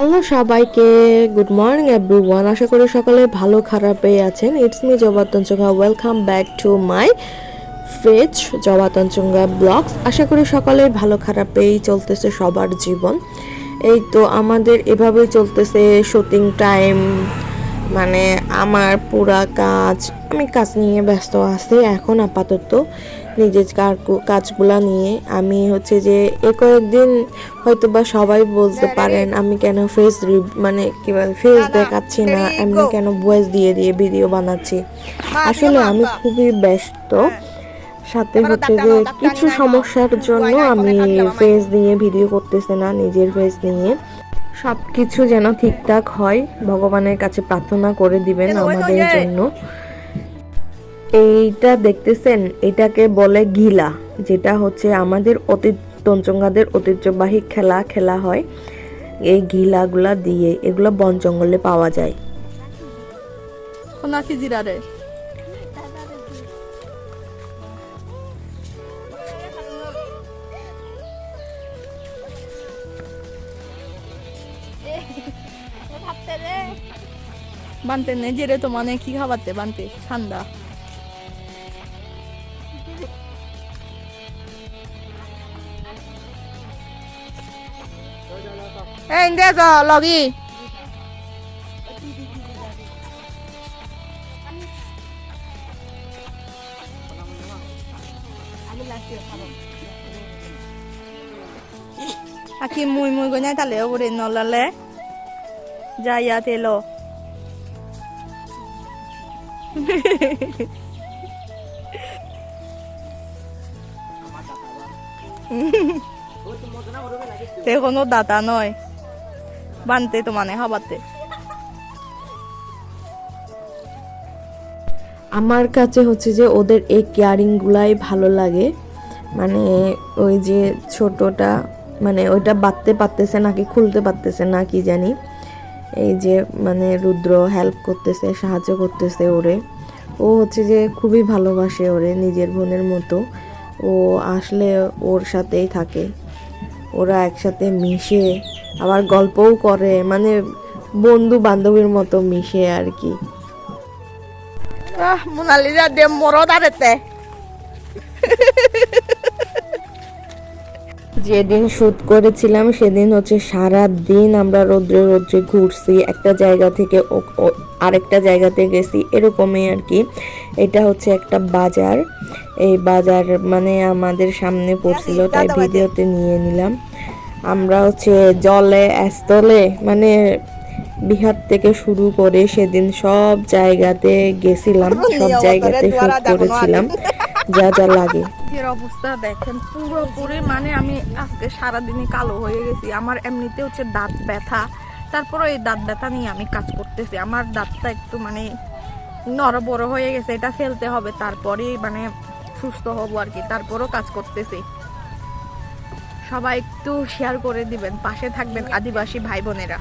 Hello সবাইকে, good morning everyone. আশা করি সকলে ভালো, খারাপে আছেন। It's me Jabatanchanga welcome back to my page Jabatanchanga blogs আশা করি সকলে ভালো, খারাপেই চলতেছে সবার জীবন। এই তো আমাদের এভাবেই চলতেছে শুটিং টাইম মানে আমার পুরা কাজ, আমি কাজ নিয়ে ব্যস্ত আছি এখন আপাতত। নিজের কাজগুলা নিয়ে আমি হচ্ছে যে এ কয়েকদিন হয়তো বা সবাই বলতে পারেন আমি কেন ফেস মানে কি বলে ফেস দেখাচ্ছি না এমনি কেন ভয়েস দিয়ে দিয়ে ভিডিও বানাচ্ছি। আসলে আমি খুবই ব্যস্ত। সাথে হচ্ছে যে কিছু সমস্যার জন্য আমি ফেস নিয়ে ভিডিও করতেছি না নিজের ফেস নিয়ে। সব কিছু যেন ঠিকঠাক হয় ভগবানের কাছে প্রার্থনা করে দিবেন আমাদের জন্য। এইটা দেখতেছেন, এটাকে বলে গিলা, যেটা হচ্ছে আমাদের অতীত, তঞ্চঙ্গাদের ঐতিহ্যবাহী খেলা খেলা হয়। এই গিলাগুলা দিয়ে এগুলো বন জঙ্গলে পাওয়া যায়। কোনা কি জিরা রে বানতে তো মানে কি খাবাতে বানতে, ঠান্ডা। এই দে তো লগি leo bore no la le. Ja ya te lo. তে কোনো দাতা নয় বানতে তো মানে হাবাতে। আমার কাছে হচ্ছে যে ওদের এই কেয়ারিংগুলাই ভালো লাগে। মানে ওই যে ছোটটা মানে ওইটা বাঁধতে পারতেছে নাকি খুলতে পারতেছে না কি জানি। এই যে মানে রুদ্র হেল্প করতেছে, সাহায্য করতেছে ওরে। ও হচ্ছে যে খুবই ভালোবাসে ওরে নিজের বোনের মতো। ও আসলে ওর সাথেই থাকে। ওরা একসাথে মিশে আবার গল্পও করে মানে বন্ধু বান্ধবীর মতো মিশে আর কি। আহ দে মরদ যেদিন শুট করেছিলাম সেদিন হচ্ছে সারা দিন আমরা রৌদ্রে রৌদ্রে ঘুরছি একটা জায়গা থেকে আরেকটা জায়গাতে গেছি এরকমই আর কি। এটা হচ্ছে একটা বাজার। এই বাজার মানে আমাদের সামনে পড়ছিল তাই ভিডিওতে নিয়ে নিলাম। আমরা হচ্ছে জলে স্থলে মানে বিহার থেকে শুরু করে সেদিন সব জায়গাতে গেছিলাম সব জায়গাতে শুট করেছিলাম যা যা লাগে। এর অবস্থা দেখেন পুরোপুরি মানে আমি আজকে সারাদিনই কালো হয়ে গেছি। আমার এমনিতে হচ্ছে দাঁত ব্যথা। তারপরে এই দাঁত ব্যথা নিয়ে আমি কাজ করতেছি। আমার দাঁতটা একটু মানে নরবড় হয়ে গেছে এটা ফেলতে হবে। তারপরেই মানে সুস্থ হব আর কি। তারপরও কাজ করতেছি। সবাই একটু শেয়ার করে দিবেন। পাশে থাকবেন আদিবাসী ভাই বোনেরা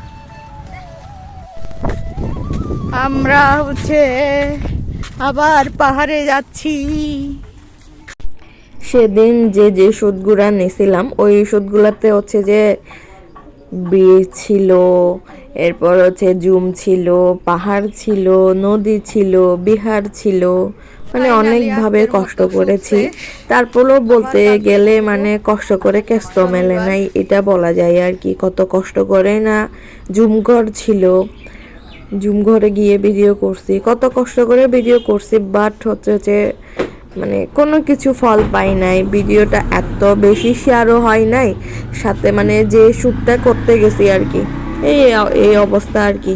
আমরা হচ্ছে আবার পাহাড়ে যাচ্ছি। সেদিন যে যে সুদগুলা নিয়েছিলাম ওই সুদগুলাতে হচ্ছে যে বিয়ে ছিল, এরপর হচ্ছে জুম ছিল, পাহাড় ছিল, নদী ছিল, বিহার ছিল মানে অনেকভাবে কষ্ট করেছি। তারপরেও বলতে গেলে মানে কষ্ট করে কেস্ত মেলে নাই এটা বলা যায় আর কি। কত কষ্ট করে না জুমঘর ছিল। জুম ঘরে গিয়ে ভিডিও করছি। কত কষ্ট করে ভিডিও করছি বাট হচ্ছে যে মানে কোনো কিছু ফল পাই নাই। ভিডিওটা এত বেশি শেয়ারও হয় নাই সাথে মানে যে শ্যুটটা করতে গেছি আর কি। এই এই অবস্থা আর কি।